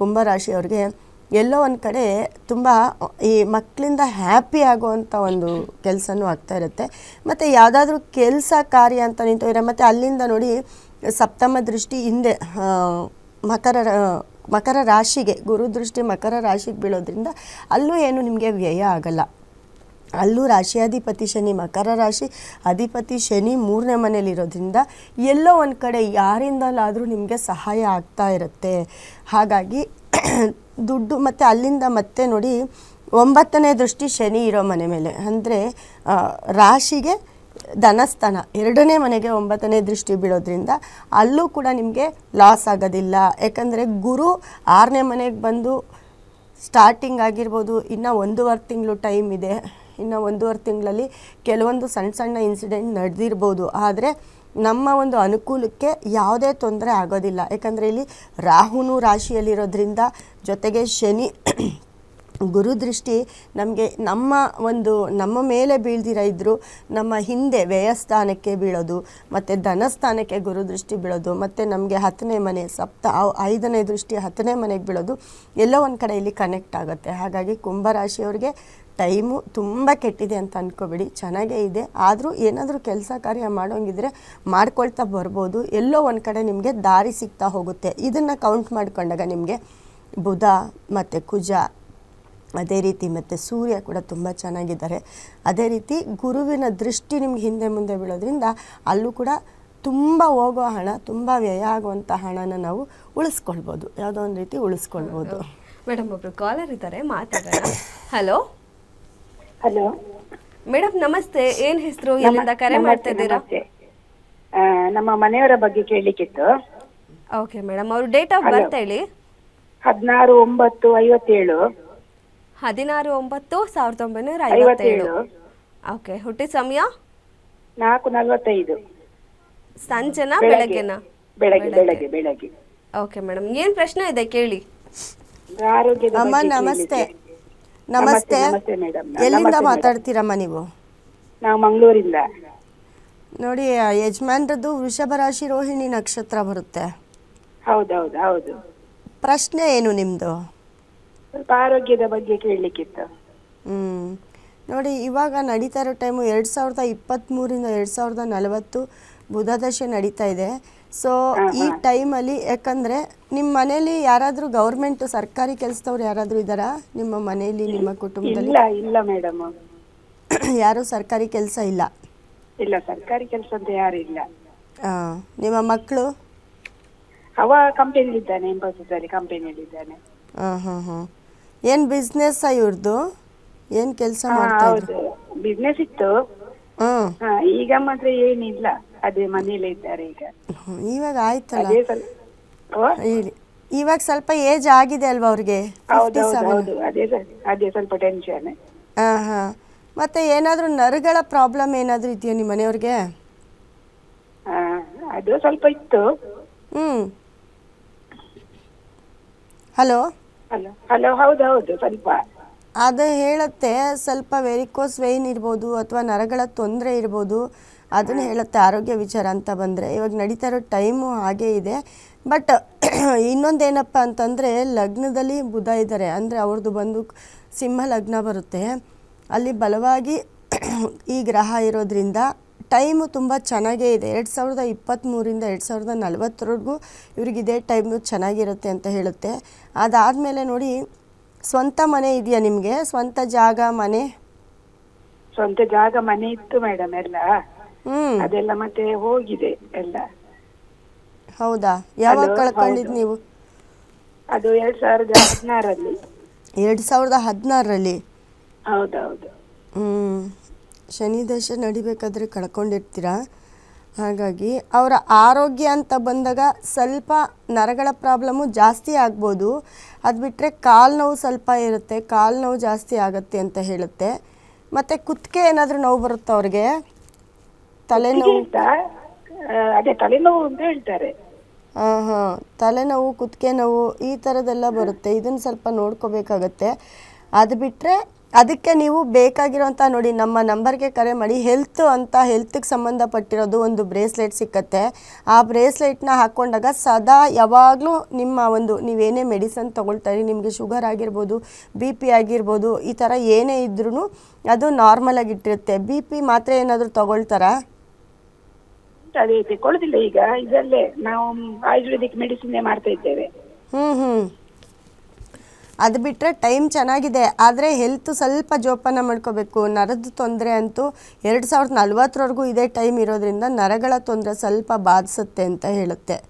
ಕುಂಭರಾಶಿಯವ್ರಿಗೆ ಎಲ್ಲೋ ಒಂದು ಕಡೆ ತುಂಬ ಈ ಮಕ್ಕಳಿಂದ ಹ್ಯಾಪಿ ಆಗುವಂಥ ಒಂದು ಕೆಲಸನೂ ಆಗ್ತಾ ಇರುತ್ತೆ. ಮತ್ತು ಯಾವುದಾದ್ರೂ ಕೆಲಸ ಕಾರ್ಯ ಅಂತ ನಿಂತಿದ್ರೆ ಮತ್ತು ಅಲ್ಲಿಂದ ನೋಡಿ ಸಪ್ತಮ ದೃಷ್ಟಿ ಹಿಂದೆ ಮಕರ ಮಕರ ರಾಶಿಗೆ, ಗುರು ದೃಷ್ಟಿ ಮಕರ ರಾಶಿಗೆ ಬೀಳೋದ್ರಿಂದ ಅಲ್ಲೂ ಏನು ನಿಮಗೆ ವ್ಯಯ ಆಗಲ್ಲ. ಅಲ್ಲೂ ರಾಶಿಯಾಧಿಪತಿ ಶನಿ, ಮಕರ ರಾಶಿ ಅಧಿಪತಿ ಶನಿ ಮೂರನೇ ಮನೇಲಿರೋದ್ರಿಂದ ಎಲ್ಲೋ ಒಂದು ಕಡೆ ಯಾರಿಂದಲಾದರೂ ನಿಮಗೆ ಸಹಾಯ ಆಗ್ತಾ ಇರುತ್ತೆ. ಹಾಗಾಗಿ ದುಡ್ಡು ಮತ್ತು ಅಲ್ಲಿಂದ ಮತ್ತೆ ನೋಡಿ ಒಂಬತ್ತನೇ ದೃಷ್ಟಿ ಶನಿ ಇರೋ ಮನೆ ಮೇಲೆ. ಅಂದರೆ ರಾಶಿಗೆ ಧನಸ್ಥಾನ, ಎರಡನೇ ಮನೆಗೆ ಒಂಬತ್ತನೇ ದೃಷ್ಟಿ ಬೀಳೋದ್ರಿಂದ ಅಲ್ಲೂ ಕೂಡ ನಿಮಗೆ ಲಾಸ್ ಆಗೋದಿಲ್ಲ. ಯಾಕಂದರೆ ಗುರು ಆರನೇ ಮನೆಗೆ ಬಂದು ಸ್ಟಾರ್ಟಿಂಗ್ ಆಗಿರ್ಬೋದು, ಇನ್ನು ಒಂದೂವರೆ ತಿಂಗಳು ಟೈಮ್ ಇದೆ. ಇನ್ನು ಒಂದೂವರೆ ತಿಂಗಳಲ್ಲಿ ಕೆಲವೊಂದು ಸಣ್ಣ ಸಣ್ಣ ಇನ್ಸಿಡೆಂಟ್ ನಡೆದಿರ್ಬೋದು. ಆದರೆ ನಮ್ಮ ಒಂದು ಅನುಕೂಲಕ್ಕೆ ಯಾವುದೇ ತೊಂದರೆ ಆಗೋದಿಲ್ಲ. ಯಾಕಂದರೆ ಇಲ್ಲಿ ರಾಹುನು ರಾಶಿಯಲ್ಲಿರೋದ್ರಿಂದ ಜೊತೆಗೆ ಶನಿ ಗುರು ದೃಷ್ಟಿ ನಮಗೆ ನಮ್ಮ ಒಂದು ನಮ್ಮ ಮೇಲೆ ಬೀಳ್ದಿರ ಇದ್ದರೂ ನಮ್ಮ ಹಿಂದೆ ವ್ಯಯಸ್ಥಾನಕ್ಕೆ ಬೀಳೋದು, ಮತ್ತು ಧನಸ್ಥಾನಕ್ಕೆ ಗುರು ದೃಷ್ಟಿ ಬೀಳೋದು, ಮತ್ತು ನಮಗೆ ಹತ್ತನೇ ಮನೆ ಸಪ್ತ ಐದನೇ ದೃಷ್ಟಿ ಹತ್ತನೇ ಮನೆಗೆ ಬೀಳೋದು, ಎಲ್ಲೋ ಒಂದು ಕಡೆ ಇಲ್ಲಿ ಕನೆಕ್ಟ್ ಆಗುತ್ತೆ. ಹಾಗಾಗಿ ಕುಂಭರಾಶಿಯವ್ರಿಗೆ ಟೈಮು ತುಂಬ ಕೆಟ್ಟಿದೆ ಅಂತ ಅಂದ್ಕೋಬೇಡಿ ಚೆನ್ನಾಗೇ ಇದೆ. ಆದರೂ ಏನಾದರೂ ಕೆಲಸ ಕಾರ್ಯ ಮಾಡೋಂಗಿದ್ರೆ ಮಾಡ್ಕೊಳ್ತಾ ಬರ್ಬೋದು. ಎಲ್ಲೋ ಒಂದು ಕಡೆ ನಿಮಗೆ ದಾರಿ ಸಿಗ್ತಾ ಹೋಗುತ್ತೆ. ಇದನ್ನು ಕೌಂಟ್ ಮಾಡ್ಕೊಂಡಾಗ ನಿಮಗೆ ಬುಧ ಮತ್ತು ಕುಜ, ಅದೇ ರೀತಿ ಮತ್ತು ಸೂರ್ಯ ಕೂಡ ತುಂಬ ಚೆನ್ನಾಗಿದ್ದಾರೆ. ಅದೇ ರೀತಿ ಗುರುವಿನ ದೃಷ್ಟಿ ನಿಮ್ಗೆ ಹಿಂದೆ ಮುಂದೆ ಬೀಳೋದ್ರಿಂದ ಅಲ್ಲೂ ಕೂಡ ತುಂಬ ಹೋಗೋ ಹಣ, ತುಂಬ ವ್ಯಯ ಆಗುವಂಥ ಹಣನ ನಾವು ಉಳಿಸ್ಕೊಳ್ಬೋದು. ಯಾವುದೋ ಒಂದು ರೀತಿ ಉಳಿಸ್ಕೊಳ್ಬೋದು. ಮೇಡಮ್ ಒಬ್ಬರು ಕಾಲರ್ ಇದ್ದಾರೆ. ಮಾತಾಡೋಣ. Hello hello. ಮೇಡಮ್ ನಮಸ್ತೆ. ಏನ್ ಹೆಸರು? ಎಲ್ಲಿಂದ ಕರೆ ಮಾಡ್ತಾ ಇದ್ದೀರಾ ನಮಸ್ತೆ. ಆ, ನಮ್ಮ ಮನೆಯವರ ಬಗ್ಗೆ ಕೇಳಲಿಕ್ಕಿತ್ತು ಓಕೆ ಮೇಡಮ್ ಅವ್ರ ಡೇಟ್ ಆಫ್ ಬರ್ತ್ ಹೇಳಿ? ಹದಿನಾರು ಒಂಬತ್ತು ಐವತ್ತೇಳು. ಹದಿನಾರು ಒಂಬತ್ತು ಸಾವಿರದ ಒಂಬೈನೂರ ಐವತ್ತೇಳು. ಐವತ್ತೇಳು. ಓಕೆ ಹುಟ್ಟಿದ ಸಮಯ? ನಾಲ್ಕು ನಲವತ್ತೈದು. ಸಂಜೆನಾ ಬೆಳಗ್ಗೆನ? ಬೆಳಗ್ಗೆ ಬೆಳಗ್ಗೆ. ಬೆಳಗ್ಗೆ ಓಕೆ ಮೇಡಮ್ ಏನ್ ಪ್ರಶ್ನೆ ಇದೆ ಕೇಳಿ? ಆರೋಗ್ಯದ ಅಮ್ಮ ಬಗ್ಗೆ ನಮಸ್ತೆ. ಕೇಳಲಿಕ್ಕೆ. ನಮಸ್ತೆ. ನಮಸ್ತೆ ಮೇಡಮ್. ಎಲ್ಲಿಂದ ಮಾತಾಡ್ತೀರಮ್ಮ ನೀವು? ನಾವು ಮಂಗಳೂರಿಂದ. ನೋಡಿ ಯಜಮಾನ್ರದ್ದು ವೃಷಭ ರಾಶಿ ರೋಹಿಣಿ ನಕ್ಷತ್ರ ಬರುತ್ತೆ. ಹೌದೌದು ಹೌದು. ಪ್ರಶ್ನೆ ಏನು ನಿಮ್ಮದು ಸ್ವಲ್ಪ ಆರೋಗ್ಯದ ಬಗ್ಗೆ ಕೇಳಲಿಕ್ಕಿತ್ತು. ಹ್ಮ್. ನೋಡಿ ಇವಾಗ ನಡೀತಾ ಇರೋ ಟೈಮು ಎರಡು ಸಾವಿರದ ಇಪ್ಪತ್ತ್ಮೂರಿಂದ ಎರಡು ಸಾವಿರದ ನಲವತ್ತು. ಬುಧ ದಶೆ ನಡೀತಾ ಇದೆ. ಸೊ ಈ ಟೈಮಲ್ಲಿ ಯಾಕಂದ್ರೆ ನಿಮ್ಮ ಮನೇಲಿ ಯಾರಾದರೂ ಗೌರ್ಮೆಂಟ್ ಸರ್ಕಾರಿ ಕೆಲಸದವ್ರು ಯಾರಾದರೂ ಇದ್ದಾರಾ? ನಿಮ್ಮ ಮನೆಯಲ್ಲಿ ನಿಮ್ಮ ಕುಟುಂಬದಲ್ಲಿ? ಇಲ್ಲ ಇಲ್ಲ ಮೇಡಮ್ ಯಾರು ಸರ್ಕಾರಿ ಕೆಲಸ ಇಲ್ಲ? ಇಲ್ಲ ಸರ್ಕಾರಿ ಕೆಲಸ ಅಂತ ಯಾರು ಇಲ್ಲ. ಆ, ನಿಮ್ಮ ಮಕ್ಕಳು ಅವ ಕಂಪನಿಲಿದ್ದಾನೆ ಇನ್ಫೋಸಿಸ್ ಅಲ್ಲಿ ಕಂಪನಿ ಹಾಂ ಹಾಂ ಹಾಂ. ಏನು ಬಿಸ್ನೆಸ್ಸಾ ಇವ್ರದ್ದು ಏನು ಕೆಲಸ ಹಾ, ಮಾಡ್ತಾ ಇದ್ರು? ಹೌದು. ಬಿಸ್ನೆಸ್ ಇತ್ತು. ಹ್ಞೂ ಹಾ ಈಗ ಮಾತ್ರ ಏನಿಲ್ಲ. ಅದೇ ಮನೆಯಲ್ಲೇ ಇದ್ದಾರೆ ಈಗ. ಇವಾಗ ಆಯ್ತಲ್ಲ? ಅದೇ ಓ? ಹೇಳಿ. ಇವಾಗ ಸ್ವಲ್ಪ ಏಜ್ ಆಗಿದೆ ಅಲ್ವಾ ಅವ್ರಿಗೆ? ಹೌದು ಹೌದು ಹೌದು. ಅದೇ ಸ- ಅದೇ ಸ್ವಲ್ಪ ಟೆನ್ಷನ್ ಹಾಂ ಹಾಂ. ಮತ್ತು ಏನಾದರೂ ನರಗಳ ಪ್ರಾಬ್ಲಮ್ ಏನಾದರೂ ಇದೆಯಾ ನಿಮ್ಮ ಮನೆಯವ್ರಿಗೆ? ಅದು ಸ್ವಲ್ಪ ಇತ್ತು. ಹ್ಞೂ ಹಲೋ? ಹಲೋ ಹಲೋ ಹೌದು ಹೌದು ಸ್ವಲ್ಪ. ಅದು ಹೇಳುತ್ತೆ ಸ್ವಲ್ಪ ವೆರಿಕೋಸ್ ವೈನ್ ಇರ್ಬೋದು ಅಥವಾ ನರಗಳ ತೊಂದರೆ ಇರ್ಬೋದು. ಅದನ್ನು ಹೇಳುತ್ತೆ ಆರೋಗ್ಯ ವಿಚಾರ ಅಂತ ಬಂದರೆ. ಇವಾಗ ನಡೀತಾ ಇರೋ ಟೈಮು ಹಾಗೇ ಇದೆ. ಬಟ್ ಇನ್ನೊಂದೇನಪ್ಪ ಅಂತಂದರೆ, ಲಗ್ನದಲ್ಲಿ ಬುಧ ಇದ್ದಾರೆ ಅಂದರೆ ಅವ್ರದ್ದು ಬಂದು ಸಿಂಹ ಲಗ್ನ ಬರುತ್ತೆ. ಅಲ್ಲಿ ಬಲವಾಗಿ ಈ ಗ್ರಹ ಇರೋದ್ರಿಂದ ಟೈಮು ತುಂಬ ಚೆನ್ನಾಗೇ ಇದೆ. ಎರಡು ಸಾವಿರದ ಇಪ್ಪತ್ತ್ಮೂರಿಂದ ಎರಡು ಸಾವಿರದ ನಲವತ್ತರವರೆಗೂ ಇವ್ರಿಗೆ ಇದೇ ಟೈಮು ಚೆನ್ನಾಗಿರುತ್ತೆ ಅಂತ ಹೇಳುತ್ತೆ. ಅದಾದಮೇಲೆ ನೋಡಿ, ಸ್ವಂತ ಮನೆ ಇದೆಯಾ ನಿಮಗೆ? ಸ್ವಂತ ಜಾಗ, ಮನೆ? ಸ್ವಂತ ಜಾಗ, ಮನೆ ಇತ್ತು ಮೇಡಮ್ ಎಲ್ಲ. ಹ್ಞೂ ಅದೆಲ್ಲ ಮತ್ತೆ ಹೋಗಿದೆ ಎಲ್ಲ. ಹೌದಾ? ಯಾವಾಗ ಕಳ್ಕೊಂಡಿದ್ ಹೌದು. ನೀವು? ಅದು ಎರಡ್ ಸಾವಿರದ ಹದಿನಾರಲ್ಲಿ ಎರಡು ಸಾವಿರದ ಹದಿನಾರರಲ್ಲಿ? ಹೌದೌದು. ಹ್ಮ್. ಶನಿ ದಶೆ ನಡಿಬೇಕಾದ್ರೆ ಕಳ್ಕೊಂಡಿರ್ತೀರಾ? ಹಾಗಾಗಿ ಅವರ ಆರೋಗ್ಯ ಅಂತ ಬಂದಾಗ ಸ್ವಲ್ಪ ನರಗಳ ಪ್ರಾಬ್ಲಮ್ಮು ಜಾಸ್ತಿ ಆಗ್ಬೋದು. ಅದು ಬಿಟ್ಟರೆ ಕಾಲು ನೋವು ಸ್ವಲ್ಪ ಇರುತ್ತೆ. ಕಾಲು ನೋವು ಜಾಸ್ತಿ ಆಗುತ್ತೆ ಅಂತ ಹೇಳುತ್ತೆ. ಮತ್ತು ಕುತ್ತಿಗೆ ಏನಾದರೂ ನೋವು ಬರುತ್ತಾ ಅವ್ರಿಗೆ? ತಲೆನೋವು. ಅಂತ ಅದೇ ತಲೆನೋವು ಅಂತ ಹೇಳ್ತಾರೆ. ಹಾ ಹಾಂ. ತಲೆನೋವು ಕುತ್ತಿಗೆ ನೋವು ಈ ಥರದ್ದೆಲ್ಲ ಬರುತ್ತೆ. ಇದನ್ನ ಸ್ವಲ್ಪ ನೋಡ್ಕೋಬೇಕಾಗತ್ತೆ. ಅದು ಬಿಟ್ಟರೆ ಅದಕ್ಕೆ ನೀವು ಬೇಕಾಗಿರೋಂಥ ನೋಡಿ ನಮ್ಮ ನಂಬರ್ಗೆ ಕರೆ ಮಾಡಿ ಹೆಲ್ತ್ ಅಂತ ಹೆಲ್ತ್ಗೆ ಸಂಬಂಧಪಟ್ಟಿರೋದು ಒಂದು ಬ್ರೇಸ್ಲೆಟ್ ಸಿಕ್ಕತ್ತೆ. ಆ ಬ್ರೇಸ್ಲೆಟ್ನ ಹಾಕ್ಕೊಂಡಾಗ ಸದಾ ಯಾವಾಗಲೂ ನಿಮ್ಮ ಒಂದು ನೀವೇನೇ ಮೆಡಿಸನ್ ತೊಗೊಳ್ತಾರೆ ನಿಮಗೆ ಶುಗರ್ ಆಗಿರ್ಬೋದು ಬಿ ಪಿ ಆಗಿರ್ಬೋದು ಈ ಥರ ಏನೇ ಇದ್ರೂ ಅದು ನಾರ್ಮಲ್ ಆಗಿಟ್ಟಿರುತ್ತೆ. ಬಿ ಪಿ ಮಾತ್ರೆ ಏನಾದರೂ ತೊಗೊಳ್ತಾರಾ? ಅದೇ ತಗೊಳ್ಳುದಿಲ್ಲ ಈಗ. ಇದರಲ್ಲೇ ನಾವು ಆಯುರ್ವೇದಿಕ್ ಮೆಡಿಸಿನ್ ಮಾಡ್ತಾ ಇದ್ದೇವೆ. ಹ್ಞೂ ಹ್ಞೂ ಅದು ಬಿಟ್ಟರೆ ಟೈಮ್ ಚೆನ್ನಾಗಿದೆ. ಆದರೆ ಹೆಲ್ತ್ ಸ್ವಲ್ಪ ಜೋಪಾನ ಮಾಡ್ಕೋಬೇಕು. ನರದ ತೊಂದರೆ ಅಂತೂ ಎರಡು ಸಾವಿರದ ನಲ್ವತ್ತರವರೆಗೂ ಇದೇ ಟೈಮ್ ಇರೋದ್ರಿಂದ ನರಗಳ ತೊಂದರೆ ಸ್ವಲ್ಪ ಬಾಧಿಸುತ್ತೆ ಅಂತ ಹೇಳುತ್ತೆ.